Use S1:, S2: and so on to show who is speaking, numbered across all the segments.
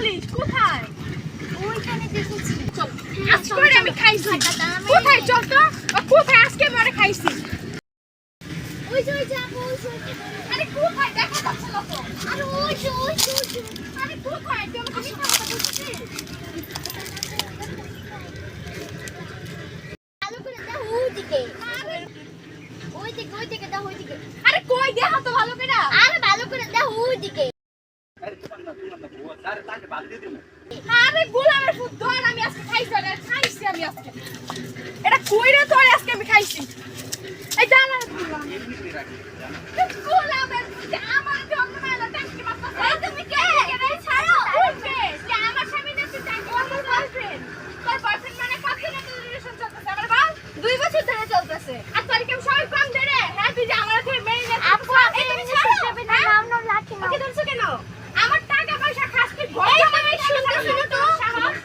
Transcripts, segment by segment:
S1: বলিস কোথায়?
S2: ওইখানে দেখেছি।
S1: চল আজকে আমি খাইছি। কোথায়? চল তো ও কোথায়? আজকে আমি ওরে খাইছি।
S2: ওই যে ওই যে ওই যে
S1: আরে কোথায়? দেখা যাচ্ছে না তো।
S2: আরে ওই যে ওই যে ওই যে।
S1: আরে কোথায়? তুই আমাকে মিথ্যা কথা বলছিস?
S2: ভালো করে দাও ওইদিকে। ওইদিকে ওইদিকে দাও ওইদিকে।
S1: আরে কই দেখা তো ভালো করে?
S2: আরে ভালো করে দাও ওইদিকে।
S1: আরে গোলামের ফুট ধর, আমি আজকে খাইছি আরে খাইছি, আমি আজকে। এটা কই রে তোর আজকে আমি খাইছি। এই জানা গোলামের ফুট আমার জন্য মেলা ট্যাঙ্কি মারতাছে এই তুমি কে এই ছাড়ো উঠবে যে আমার স্বামী না তুই ট্যাঙ্কি আমার বয়ফ্রেন্ড তোর বয়ফ্রেন্ড মানে কতদিন একটা রিলেশন চলতেছে আমার বল দুই বছর ধরে চলতেছে আর তোর কেমন সবাই কম দে রে হ্যাঁ তুই যে আমার থেকে মেরে নে
S2: আপু
S1: এই তুমি ছাড়ো
S2: দেবে না
S1: হ্যাঁ?
S2: নাম নাম লাঠি নাও
S1: ওকে ধরছো কেন আমার টাকা পয়সা খাস তুই ঘরে তুমি শুনতেছ না তো সাহস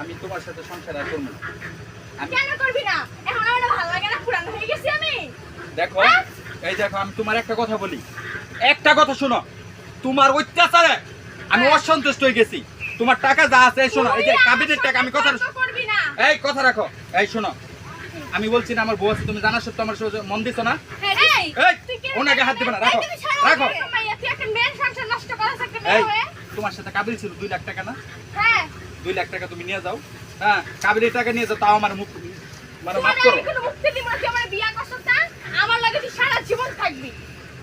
S3: আমি তোমার সাথে সংসার আর করব না। আমি
S1: কেন করবি না? এখন আমার ভালো লাগে না পুরানো হয়ে গেছি আমি।
S3: দেখো এই দেখো আমি তোমার একটা কথা বলি। একটা কথা শোনো তোমার অত্যাচারে আমি
S1: হ্যাঁ।
S3: অসন্তুষ্ট হয়ে গেছি। তোমার টাকা যা আছে শোনো এই যে কাবিনের টাকা আমি কথা
S1: সাথে করবি না।
S3: এই কথা রাখো এই শোনো। আমি বলছি না আমার বউ আছে তুমি জানা সত্য আমার সাথে মন দিছো না?
S1: এই
S3: ওনাকে হাত দিবে না, রাখো, রাখো। এই তোমার সাথে কাবিল ছিল দুই লাখ টাকা না?
S1: হ্যাঁ।
S3: দুই লাখ টাকা তুমি নিয়ে যাও। হ্যাঁ টাকা নিয়ে যাও তাও আমার মুখ মানে মাফ করো।
S1: আমার লাগে তুই সারা জীবন থাকবি।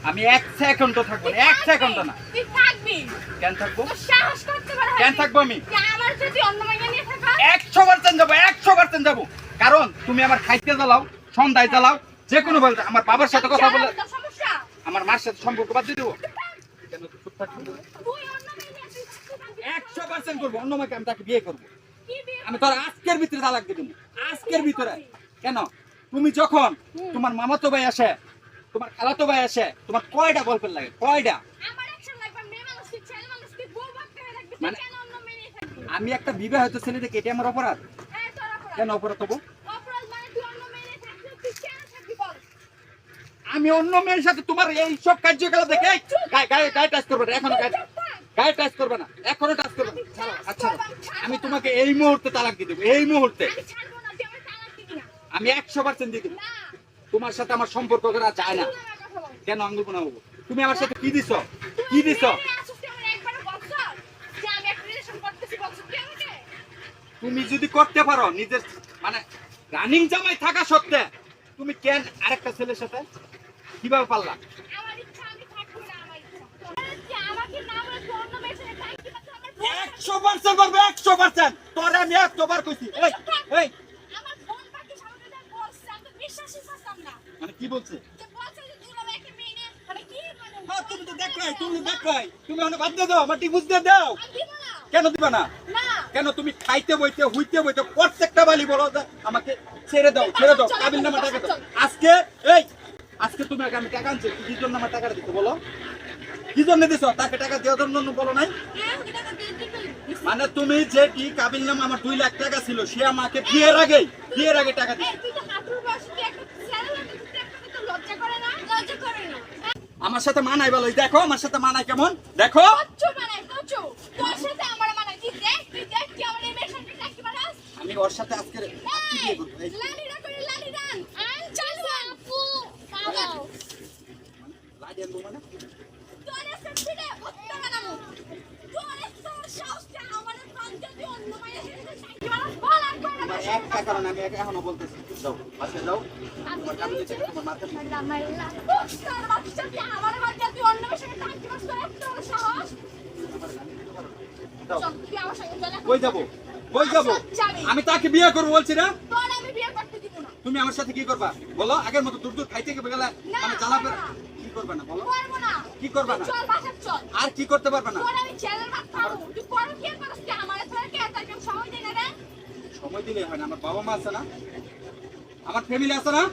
S3: আমি এক সেকেন্ডও থাকব না এক
S1: থাকবি,
S3: সেকেন্ডও না।
S1: তুই থাকবি।
S3: কেন থাকব?
S1: তোর সাহস করতে পারে
S3: কেন থাকব আমি?
S1: আমার যদি অন্য মাইয়া নিয়ে থাকা।
S3: একশো পার্সেন্ট যাব একশো পার্সেন্ট যাব। কারণ তুমি আমার খাইতে জ্বালাও সন্ধ্যায় জ্বালাও যে কোনো বলতে আমার বাবার সাথে কথা বলে আমার মার সাথে সম্পর্ক বাদ দিয়ে দেবো। কেন চুপ থাকবি? একশো পার্সেন্ট করব অন্য মাকে আমি তাকে বিয়ে করব। আমি তোর আজকের ভিতরে তালাক দিয়ে দেবো। আজকের ভিতরে। কেন? তুমি যখন তোমার মামাতো ভাই আসে তোমার খালাতো ভাই আসে তোমার কয়টা গল্পের লাগে? কয়টা?
S1: ছেলে
S3: মানে- আমি একটা বিবাহিত ছেলেটাকে এটা আমার অপরাধ?
S1: হ্যাঁ
S3: কেন অপরাধ হব?
S1: অপরাধ মানে
S3: আমি অন্য মেয়ের সাথে তোমার এই সব কার্যকলাপ দেখে গায়ে গায়ে টাচ করবে এখনও গায়ে গায়ে টাচ করবে না এখনও টাচ করবে আচ্ছা আমি তোমাকে এই মুহূর্তে তালাক দিয়ে দেবো এই মুহূর্তে।
S1: আমি
S3: একশো পার্সেন্ট দিয়ে দেবো তোমার সাথে আমার সম্পর্ক করা যায় না। কেন আঙ্গুল বানাবো? তুমি আমার সাথে কি দিছো? কি দিছো? তুমি যদি করতে পারো নিজের মানে রানিং জামাই থাকা সত্ত্বে তুমি কেন আরেকটা ছেলের সাথে কীভাবে পারলা
S1: আমার ইচ্ছা আমি থাকব না আমার ইচ্ছা আরে তুই আমাকে না বলে তুই অন্য মেয়ের সাথে থাকবি না তুই আমার ফোন
S3: একশো পার্সেন্ট করবে একশো পার্সেন্ট তোরে আমি একশোবার কইছি। এই এই মানে কি বলছে?
S1: মানে মানে
S3: হ্যাঁ তুমি তো দেখাই তুমি দেখাই তুমি বাদ দাও আমার টিপুস দিয়ে দাও।
S1: আমি দিব না।
S3: কেন দিবা না? কেন তুমি খাইতে বইতে হইতে বইতে প্রত্যেকটা বালি বলো আমাকে ছেড়ে দাও ছেড়ে দাও কাবিল নামা টাকা দাও। আজকে এই আজকে তুমি আমি টাকা আনছি কি জন্য আমার টাকাটা দিতে বলো। কি জন্য দিছো? তাকে টাকা দেওয়ার জন্য বলো নাই?
S1: দিয়ে
S3: মানে তুমি যে কি কাবিল নাম আমার দুই লাখ টাকা ছিল সে আমাকে বিয়ের আগে বিয়ের আগে টাকা দিচ্ছে
S1: না
S3: আমার সাথে মানাই বলো দেখো আমার সাথে মানাই কেমন? দেখো। আমি ওর সাথে আজকে মানে? একটা কারণ আমি এখনও বলতেছি যাও যাও কই যাব কই যাব। আমি তাকে বিয়ে করব বলছি না।
S1: আমি
S3: তুমি আমার সাথে কি করবা? বলো আগের মতো দূর দূর খাইতে গেলে
S1: না।
S3: কি করবে না বলো। কি করবা না?
S1: চল বাসা চল।
S3: আর কি করতে পারবে না?
S1: তোর আমি ছেলের ভাত খাব। তুই পর কি করছিস? তুই আমার তোর কে তার কেউ সময় দিই রে
S3: সময় দিলে হয় না আমার বাবা মা আছে না? আমার ফ্যামিলি আছে না?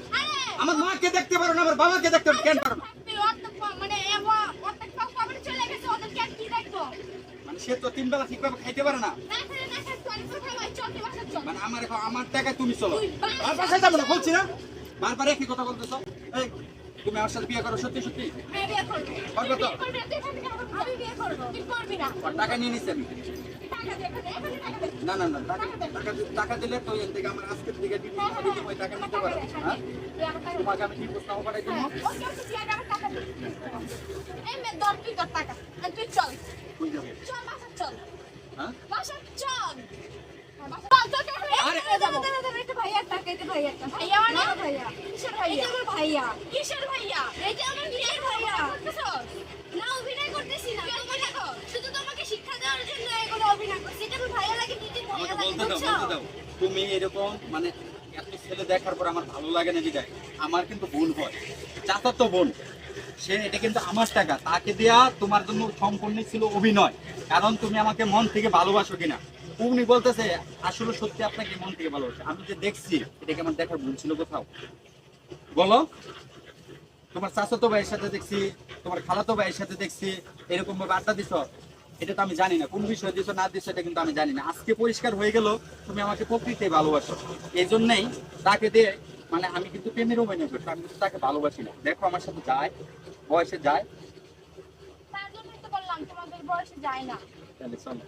S3: আমার মাকে দেখতে পারো না আমার বাবাকে দেখতে পারো কেন পারো
S1: মানে কি
S3: মানে সে তো তিন বেলা ঠিকভাবে খাইতে পারে না। মানে আমার আমার টাকায় তুমি চলো। আর বাসায় যাব না বলছি না। বারবার একই কথা বলতেছো। এই তুমি আমার সাথে বিয়ে করো সত্যি সত্যি? টাকা নিয়ে নিচ্ছি আমি। না না না টাকা টাকা দিলে তো এর থেকে আমার আজকের থেকে ওই টাকা নিতে পারো হ্যাঁ?
S1: দে।
S3: তোমাকে আমি কি প্রশ্ন পাঠাই দেবো
S1: হ্যাঁ, তুই চল। চল, চল।
S3: হ্যাঁ?
S1: চল। হ্যাঁ, চল,
S3: আরে-
S1: টাকা। ভাইয়া মানে? ভাইয়া। কিসের ভাইয়া?
S2: ভাইয়া
S1: কিসের ভাইয়া?
S2: এটা আমার বিয়ের ভাইয়া। না অভিনয় করতেছি না।
S1: তুই অভিনয়
S2: শুধু তোমাকে শিক্ষা দেওয়ার জন্য এগুলো অভিনয় করছি। এটা আমার ভাইয়া লাগে নিজের ভাইয়া লাগে বুঝছ?
S3: তুমি এরকম মানে এত ছেলে দেখার পর আমার ভালো লাগে না বিদায়। আমার কিন্তু বোন হয়। চাচার তো বোন। সে এটা কিন্তু আমার টাকা। তাকে দেয়া তোমার জন্য সম্পূর্ণ ছিল অভিনয়। কারণ তুমি আমাকে মন থেকে ভালোবাসো কিনা। উনি বলতেছে আসলে সত্যি আপনাকে মন থেকে ভালোবাসে। আমি যে দেখছি এটাকে আমার দেখার ভুল ছিল কোথাও? বলো। তোমার চাচাতো ভাইয়ের সাথে দেখছি তোমার খালাতো ভাইয়ের সাথে দেখছি এরকম ভাবে আড্ডা দিছ? এটা তো আমি জানি না। কোন বিষয় দিছো না দিছো এটা কিন্তু আমি জানি না। আজকে পরিষ্কার হয়ে গেল তুমি আমাকে প্রকৃতি ভালোবাসো। এই জন্যই তাকে দিয়ে মানে আমি কিন্তু প্রেমের অভিনয় করছি আমি কিন্তু তাকে ভালোবাসি না। দেখো আমার সাথে যায় বয়সে যায়। তাহলে চলো।